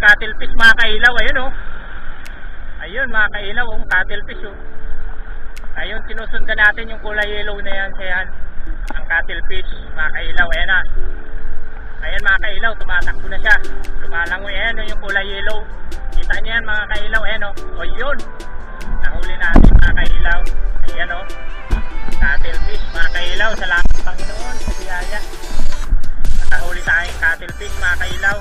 cuttlefish mga kailaw. Ayun oh. Ayun mga kailaw oh. Cuttlefish oh. Ayun, sinusundan natin yung kulay yellow na yan. Kaya yan. Ang cuttlefish mga kailaw. Ayan na. Ayan mga kailaw. Tumatakbo na siya. Lumalangoy. Ayan oh, yung kulay yellow. Kita niyo yan mga kailaw. Ayan oh. O yun. Nahuli natin mga kailaw. Ayan oh. Cuttlefish mga kailaw. Salamat Panginoon sa biyaya. Nakahuli tayong cuttlefish mga kailaw.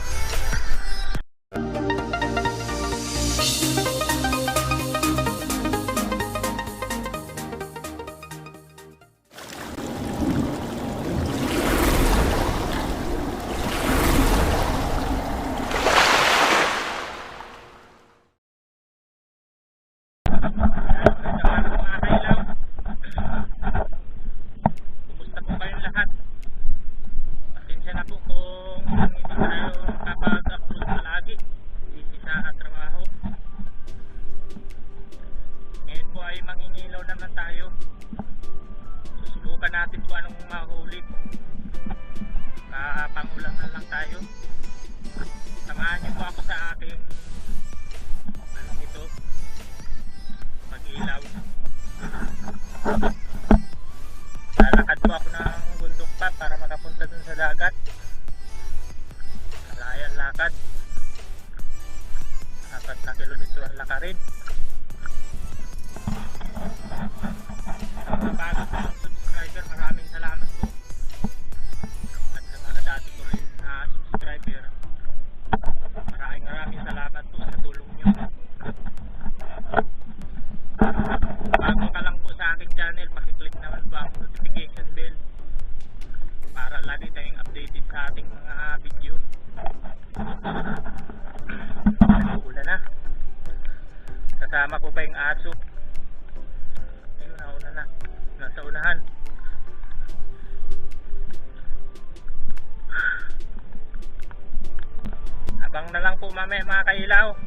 Po mamaya mga kailaw.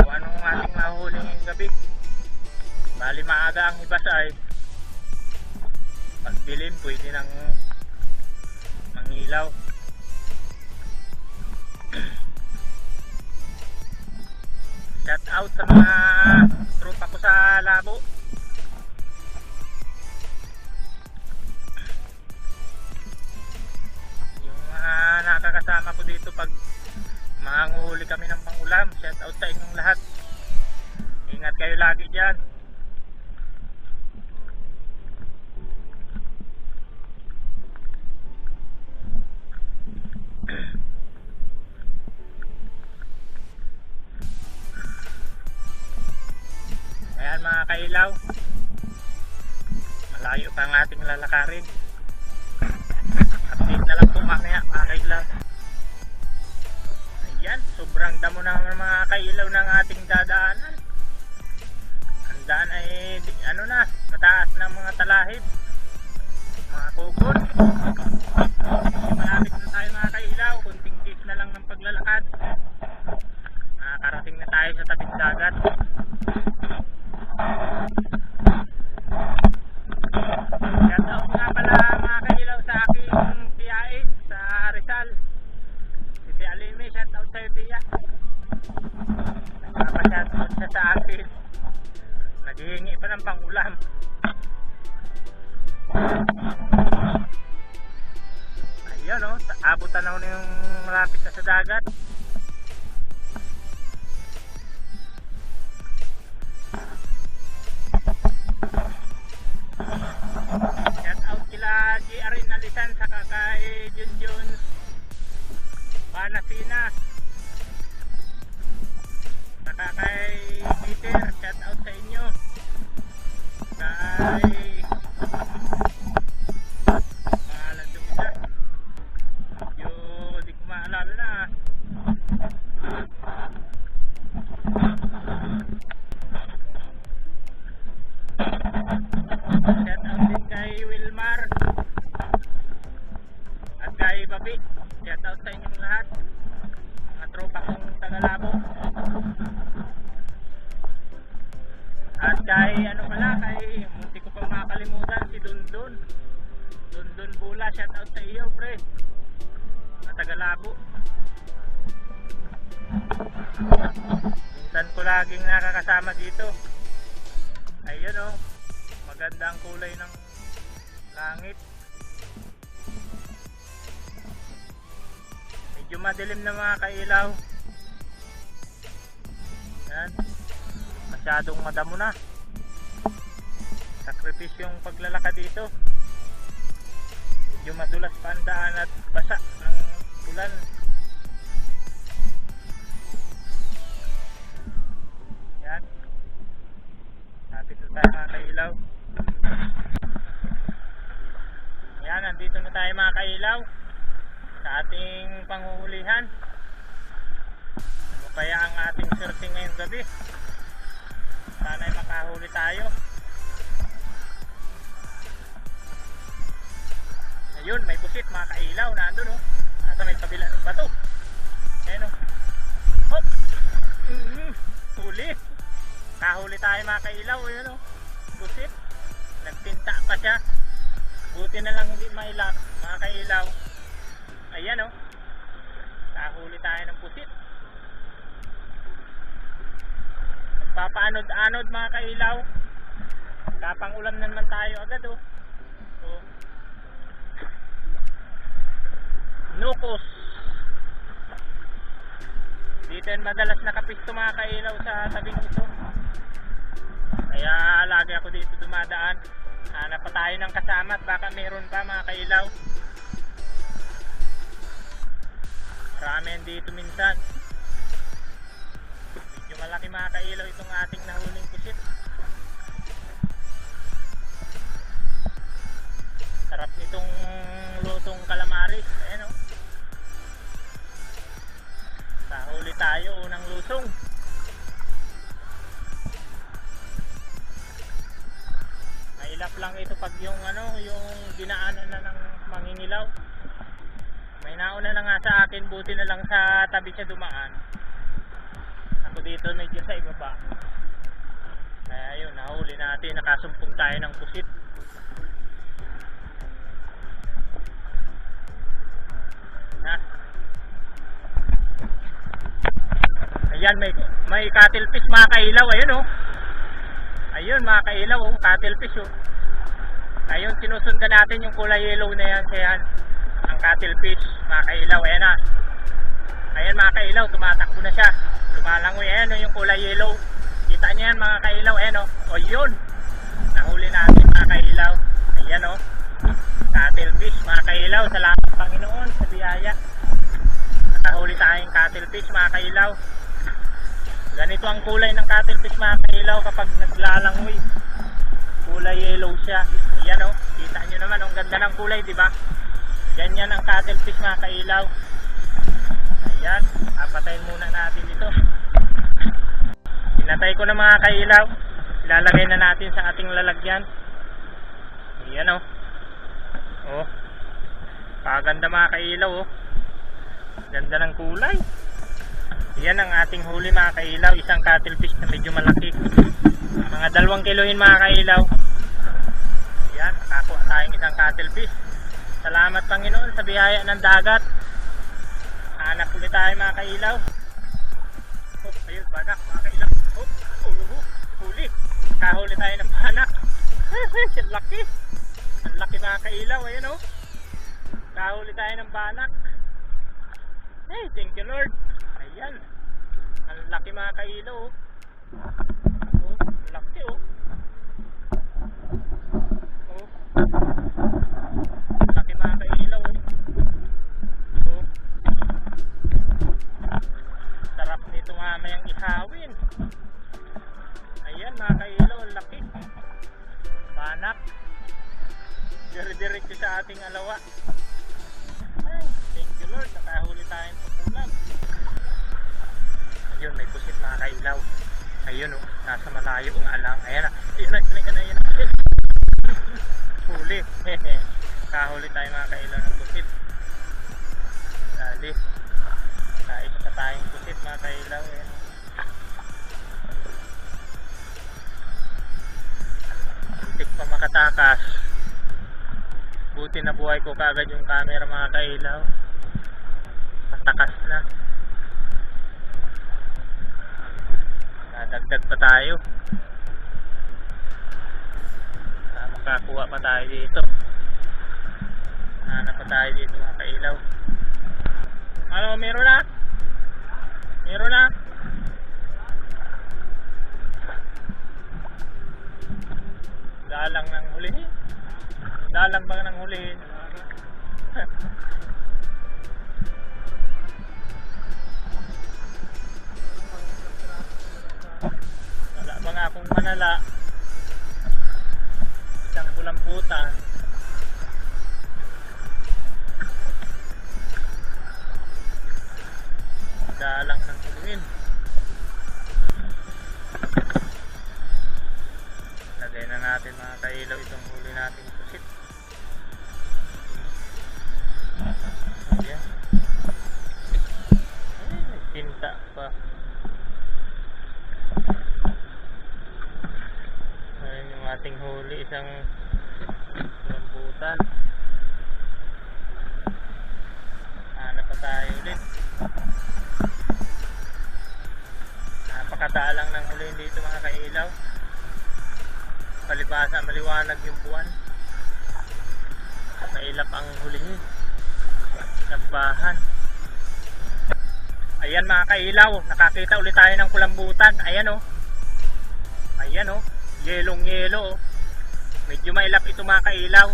Kung anong ating mahuli ngayong gabi. Bali maaga ang ibas ay pag dilim pwede nang mangilaw. Shout out sa mga tropa ko sa labo. Yung mga nakakasama ko dito pag manguhuli kami ng pangulam. Shout out sa inyong lahat. Ingat kayo lagi dyan. Ayan mga kailaw. Malayo pa ang ating lalakarin. Update na lang po mamaya mga kailaw. Ayan, sobrang damo naman mga kailaw ng ating dadaanan. Ang daan ay ano na, mataas ng mga talahib. Mga kugon. Malapit na tayo mga kailaw. Kunting tips na lang ng paglalakad. Nakakarating na tayo sa tabing dagat. Out siya sa akin. Naghihingi pa ng pangulam. Ayun o, oh, abot tanaw na yung malapit na sa dagat. Shout out kila GR Inalisan sa kay Junjun Panasina. Saka kay Peter, shout out sa inyo. Kay madilim na mga kailaw. Yan. Masyadong madamo na. Sakripisyo yung paglalakad dito. Medyo madulas pa at basa ng ulan. Yan. Lapit na tayo mga kailaw. Yan, nandito na tayo mga kailaw sa ating panghuhulihan. Kaya ang ating surfing ngayong gabi? Sana'y makahuli tayo. Ayun, may pusit mga kailaw na andun oh. Nasa may kabila ng bato. Ayan oh. Hop! Mm-hmm. Huli. Kahuli tayo mga kailaw. Ayan oh. Pusit. Nagtinta pa siya. Buti na lang hindi mailap mga kailaw. Ayan oh. Kahuli tayo ng pusit. Nagpapaanod-anod mga kailaw. Kapang ulam na naman tayo agad oh. Oh. Nukos. Dito yan madalas nakapisto mga kailaw sa tabing ito. Kaya lagi ako dito dumadaan. Hanap pa tayo ng kasama at baka meron pa mga kailaw. Yan dito minsan. Siya dumaan. Ako dito medyo sa ibaba. Kaya yun, nahuli natin, nakasumpong tayo ng pusit. Ha? Ayan, may, may cuttlefish mga kailaw. Ayun oh. Ayun mga kailaw oh, cuttlefish oh. Ayun, sinusundan natin yung kulay yellow na yan. Ayan, ang cuttlefish mga kailaw. Ayan na. Ayan mga kailaw, tumatakbo na siya. Lumalangoy. Ayan oh, yung kulay yellow. Kita niyo yan mga kailaw. Ayan oh. O yun. Nahuli natin mga kailaw. Ayan oh. Cuttlefish mga kailaw. Salamat Panginoon sa biyaya. Nakahuli tayong cuttlefish mga kailaw. Ganito ang kulay ng cuttlefish mga kailaw kapag naglalangoy. Kulay yellow siya. Ayan oh. Kita nyo naman. Ang ganda ng kulay, di ba? Ganyan ang cuttlefish mga kailaw. Ayan. Apatayin muna natin ito. Pinatay ko na mga kailaw. Ilalagay na natin sa ating lalagyan. Ayan oh. Oh. Paganda mga kailaw oh. Ganda ng kulay. Yan ang ating huli mga kailaw. Isang cuttlefish na medyo malaki. Mga dalawang kilohin mga kailaw. Yan. Nakakuha tayong isang cuttlefish. Salamat Panginoon sa biyaya ng dagat. Hanap ulit tayo mga kailaw. Oh, ayun, banak mga kailaw. Oh, ulo, huli. Kahuli tayo ng banak. Ang laki. Ang laki mga kailaw. Ayan oh. Kahuli tayo ng banak. Hey, thank you Lord. Buti na buhay ko kagad yung camera mga kailaw. Matakas na. pa tayo. Ah, makakuha pa tayo dito. Hanap pa tayo dito mga kailaw. Ano, meron na? Meron na? Dalang ng hulihin. Dalang ba ng hulihin? Wala ba nga akong manala? Isang kulamputan. Napakadalang ng huli dito mga kailaw. Palibasa, maliwanag yung buwan. Mailap ang hulihin. Nagbahan. Ayan mga kailaw, nakakita ulit tayo ng kulambutan. Ayan oh. Ayan oh, yelong yelo oh. Medyo mailap ito mga kailaw.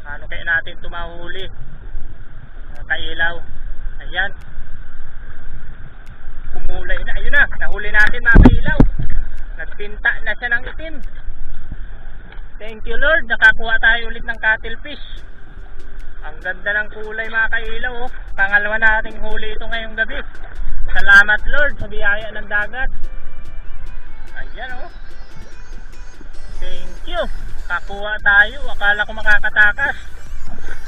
Paano kaya natin ito mahuli? Mga kailaw. Ayan. Kumulay na. Ayun na, nahuli natin mga kailaw. Nagpinta na siya ng itim. Thank you Lord, nakakuha tayo ulit ng cuttlefish. Ang ganda ng kulay mga kailaw. Oh. Pangalawa nating huli ito ngayong gabi. Salamat Lord sa biyaya ng dagat. Ayan oh. Thank you. Kakuha tayo. Akala ko makakatakas.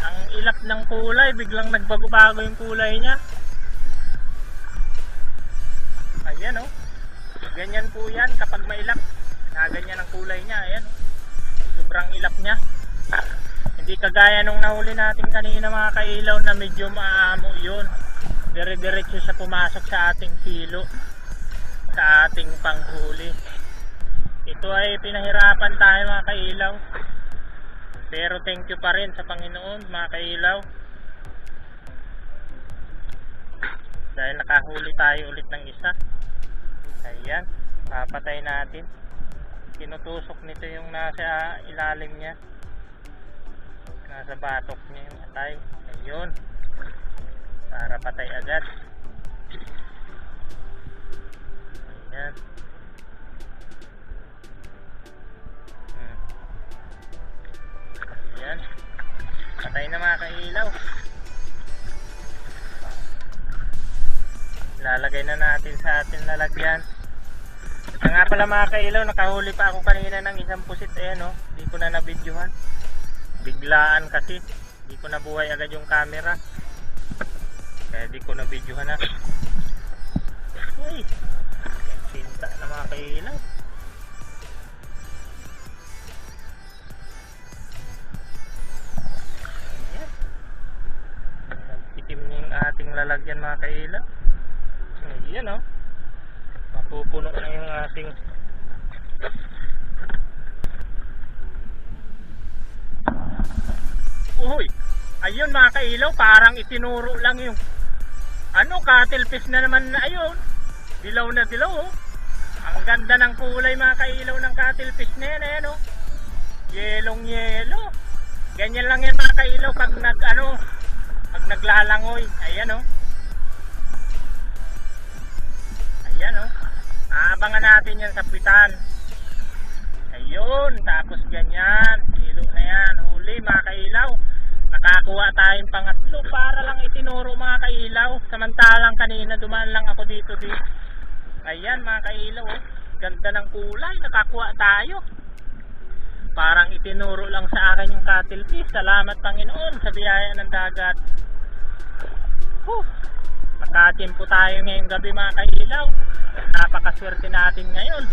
Ang ilap ng kulay, biglang nagbago-bago yung kulay niya. Ayan oh. Ganyan po yan kapag mailap. Naganyan ang kulay niya. Ayan oh. Sobrang ilap niya. Hindi kagaya nung nahuli natin kanina mga kailaw na medyo maamo yun. Dire-diretso siya pumasok sa ating silo. Sa ating panghuli. Ito ay pinahirapan tayo mga kailaw. Pero thank you pa rin sa Panginoon mga kailaw. Dahil nakahuli tayo ulit ng isa. Ayan, papatay natin. Tinutusok nito yung nasa ilalim niya. Nasa batok niya yung atay. Ayun. Para patay agad. Ayan. Hmm. Ayan. Patay na mga kailaw. Lalagay na natin sa ating lalagyan. Kaya nga pala mga kailaw, nakahuli pa ako kanina ng isang pusit. Ayan o, oh. ko na nabidyohan. Biglaan kasi. Di ko nabuhay agad yung camera. Kaya di ko nabidyohan na. Uy, sinta na mga kailaw. Mga kailaw, parang itinuro lang yung ano, cuttlefish na naman na ayun. Dilaw na dilaw oh. Ang ganda ng kulay mga kailaw ng cuttlefish na yan, ayan oh. Yelong yelo. Ganyan lang yan mga kailaw pag nag ano, pag naglalangoy. Ayan oh. Ayan oh. Aabangan natin yan sa pitan. Ayun, tapos ganyan. Hilo na yan. Huli mga kailaw. Nakakuha tayong pangatlo para lang itinuro mga kailaw. Samantalang kanina dumaan lang ako dito din. Ayan mga kailaw. Oh. Ganda ng kulay. Nakakuha tayo. Parang itinuro lang sa akin yung cuttlefish. Salamat Panginoon sa biyaya ng dagat. Whew. Nakatimpo tayo ngayong gabi mga kailaw. Napakaswerte natin ngayon.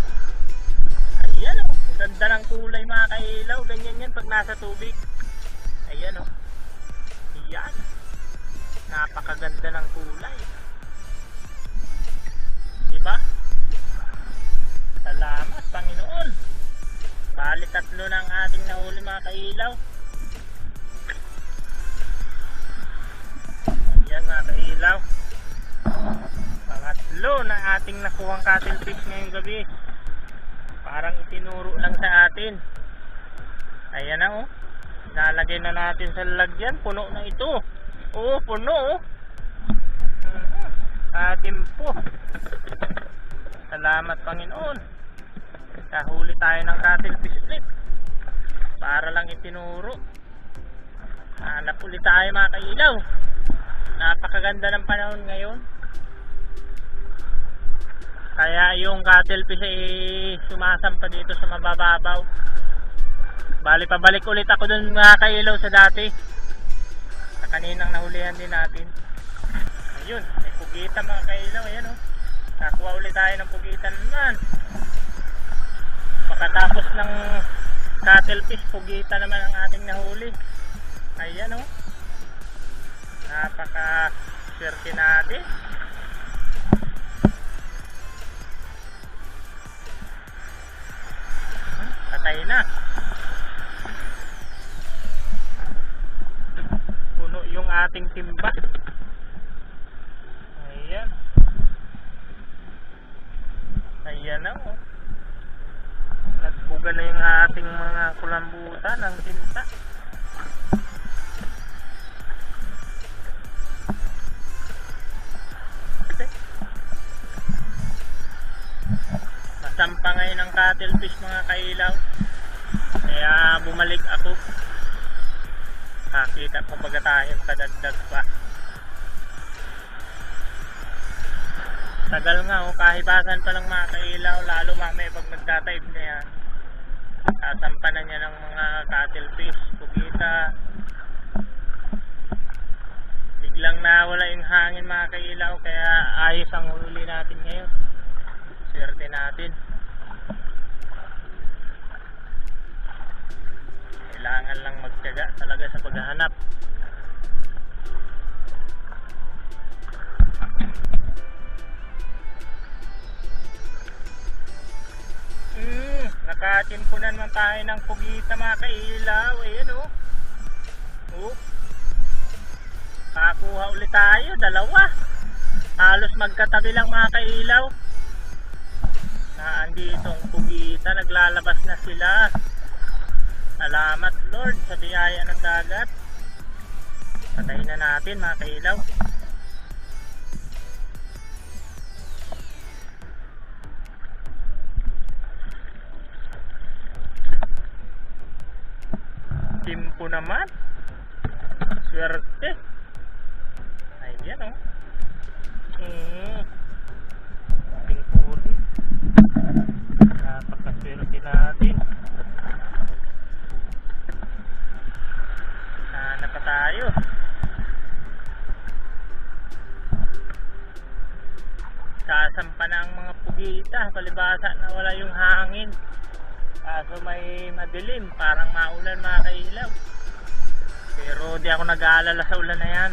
Ayan. Oh. Ganda ng kulay mga kailaw. Ganyan yan pag nasa tubig. Ayan. Oh. Yan. Napakaganda ng kulay. Diba? Salamat, Panginoon. Bali, tatlo ng ating nahuli mga kailaw. Ayan mga kailaw. Pangatlo na ating nakuhang cattle fish ngayong gabi. Parang itinuro lang sa atin. Ayan na oh. Lalagay na natin sa lalagyan. Puno na ito. Oo, puno oh. Atin po. Salamat Panginoon. Kahuli tayo ng cuttlefish ulit. Para lang itinuro. Hanap ulit tayo mga kailaw. Napakaganda ng panahon ngayon. Kaya yung cuttlefish ay sumasampa dito sa mabababaw. Bali pabalik ulit ako dun mga kailaw sa dati. Sa kaninang nahulihan din natin. Ayun, may pugita mga kailaw. Ayan o. Oh. Nakuha ulit tayo ng pugitan naman. Pagkatapos ng cuttlefish, pugita naman ang ating nahuli. Ayan o. Oh. Napaka swerte natin. Patay na. Ating timba. Ayan. Ayan na oh. Nagbuga na yung ating mga kulambutan ng tinta. Masampa ngayon ang cuttlefish mga kailaw. Kaya bumalik ako. Nakita ko baga tayong kadagdag pa. Tagal nga oh, kahibasan pa lang mga kailaw, lalo mamaya pag nagtative na yan. Sasampa na niya ng mga cuttlefish, pugita. Biglang nawala yung hangin mga kaya ayos ang huli natin ngayon. Swerte natin. Kailangan lang magtyaga talaga sa paghahanap. Hmm, nakatimpunan naman tayo ng pugita mga kailaw. Ayan oh. Oh. Nakakuha ulit tayo, dalawa. Halos magkatabi lang mga kailaw. Na andito ang pugita, naglalabas na sila. Salamat Lord sa biyaya ng dagat. Patayin na natin mga kailaw. Nag-aalala sa ulan na yan.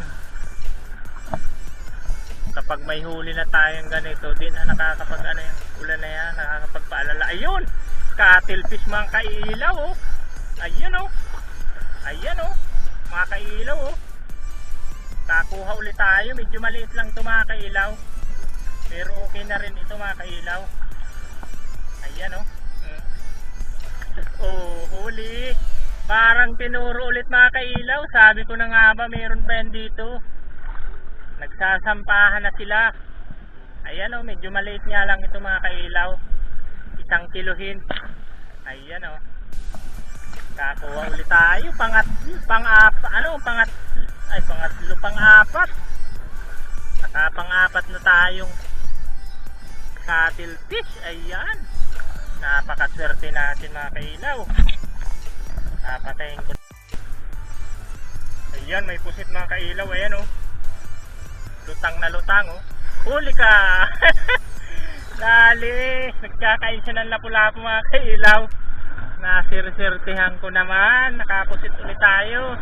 Kapag may huli na tayong ganito, di na nakakapag ano yung ulan na yan. Nakakapagpaalala. Ayun! Cuttlefish mga kailaw oh. Ayun oh. Ayan oh. Mga kailaw oh. Kakuha ulit tayo. Medyo maliit lang ito mga kailaw. Pero okay na rin ito mga kailaw. Ayan oh. Mm. Oh, huli. Parang tinuro ulit mga kailaw. Sabi ko na nga ba, meron pa yan dito. Nagsasampahan na sila. Ayan oh, medyo maliit nga lang ito mga kailaw. Isang kiluhin. Ayan oh. Kakuha ulit tayo. Pangat, pang-apat, ano, pangat, ay pangatlo, pang-apat. Naka pang-apat na tayong cuttlefish. Ayan. Napakaswerte natin mga kailaw. Papatayin ko. Ayan, may pusit mga kailaw. Ayan oh. Lutang na lutang oh. Huli ka! Dali! Nagkakain siya ng lapu-lapu mga kailaw. Nasirsertihan ko naman. Nakapusit ulit tayo.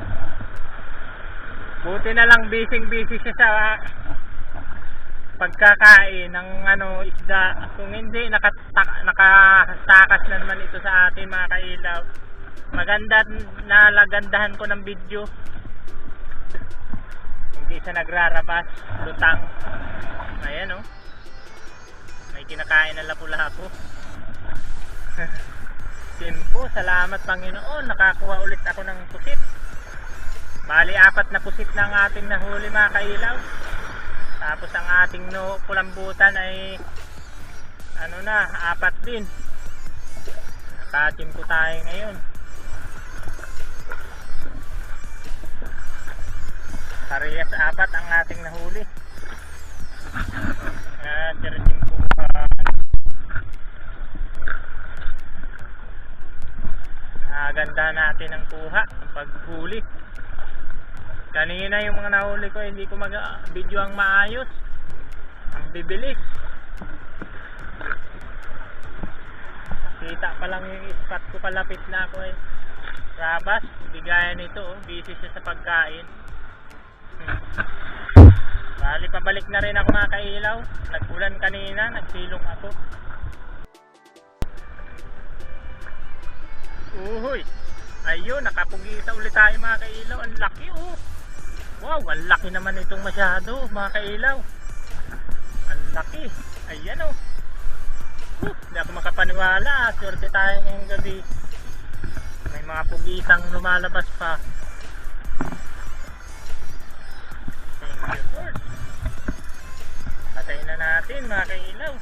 Buti na lang busy-busy siya sa pagkakain ng ano isda. Kung hindi nakataka, nakatakas na naman ito sa atin mga kailaw. Maganda nalagandahan ko ng video. Hindi siya nagrarabas lutang. Ayan oh. May kinakain na lapu-lapu. Simpo, salamat Panginoon. Nakakuha ulit ako ng pusit. Bali apat na pusit na ang ating nahuli mga kailaw. Tapos ang ating no, kulambutan ay ano na, apat din. Nakatim ko tayo ngayon Parehas apat ang ating nahuli. Ah, pa. Naganda natin ang kuha, ang paghuli. Kanina yung mga nahuli ko, hindi ko mag-video ang maayos. Ang bibilis. Kita pa lang yung spot ko palapit na ako eh. Rabas, bigayan nito oh, busy siya sa pagkain. Bali, pabalik na rin ako mga kailaw. Nagpulan kanina, nagsilong ako. Uhoy! Ayun, nakapugisa ulit tayo mga kailaw. Ang laki oh! Wow, ang laki naman itong masyado mga kailaw. Ang laki. Ayan oh. Huh, hindi ako makapaniwala. Swerte tayo ngayong gabi. May mga pugisang lumalabas pa. Patayin na natin mga kailaw.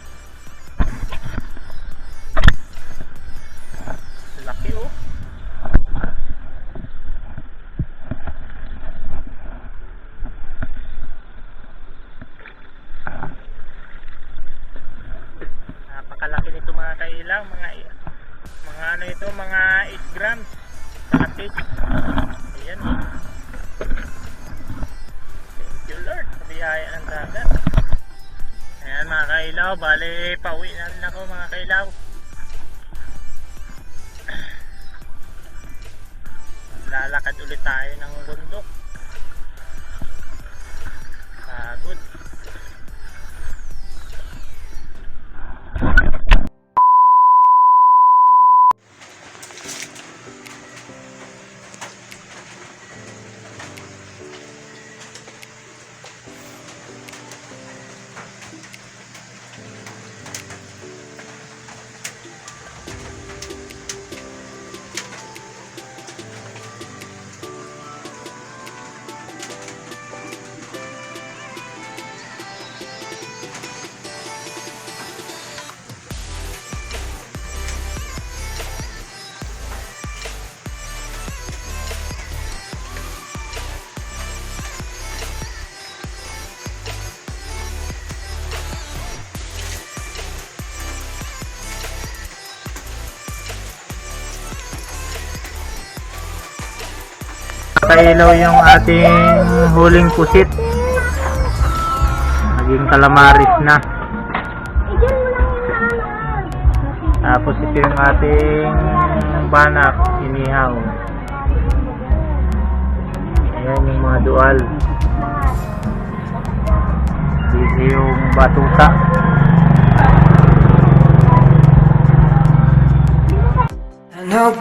kailaw yung ating huling pusit. Naging kalamaris na. Tapos ito yung ating banak inihaw. Ayan yung mga dual. Dito yung batuta. I know